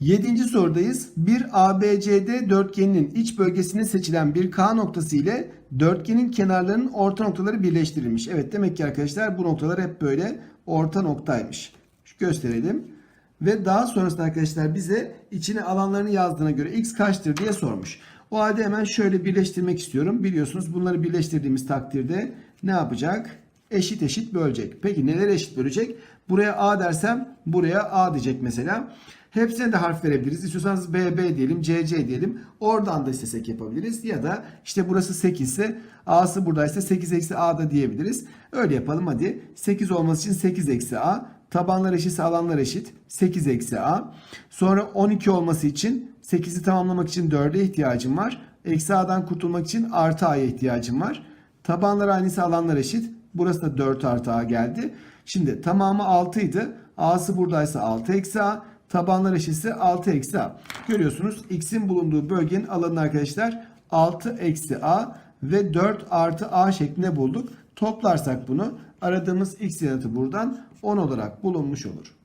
Yedinci sorudayız. Bir ABCD dörtgeninin iç bölgesine seçilen bir K noktası ile dörtgenin kenarlarının orta noktaları birleştirilmiş. Evet demek ki arkadaşlar bu noktalar hep böyle orta noktaymış. Şu gösterelim. Ve daha sonrasında arkadaşlar bize içine alanlarını yazdığına göre x kaçtır diye sormuş. O halde hemen şöyle birleştirmek istiyorum. Biliyorsunuz bunları birleştirdiğimiz takdirde ne yapacak? Eşit eşit bölecek. Peki neler eşit bölecek? Buraya A dersem buraya A diyecek mesela. Hepsine de harf verebiliriz. İstiyorsanız BB diyelim, CC diyelim. Oradan da istesek yapabiliriz. Ya da işte burası 8 ise A'sı buradaysa 8 eksi A da diyebiliriz. Öyle yapalım hadi. 8 olması için 8 eksi A. Tabanlar eşitse alanlar eşit. 8 eksi A. Sonra 12 olması için 8'i tamamlamak için 4'e ihtiyacım var. Eksi A'dan kurtulmak için artı A'ya ihtiyacım var. Tabanlar aynısı alanlar eşit. Burası da 4 artı A geldi. Şimdi tamamı 6 idi. A'sı buradaysa 6 eksi A. Tabanlar eşitse 6 eksi A. Görüyorsunuz x'in bulunduğu bölgenin alanını arkadaşlar 6 eksi A ve 4 artı A şeklinde bulduk. Toplarsak bunu aradığımız x yanıtı buradan 10 olarak bulunmuş olur.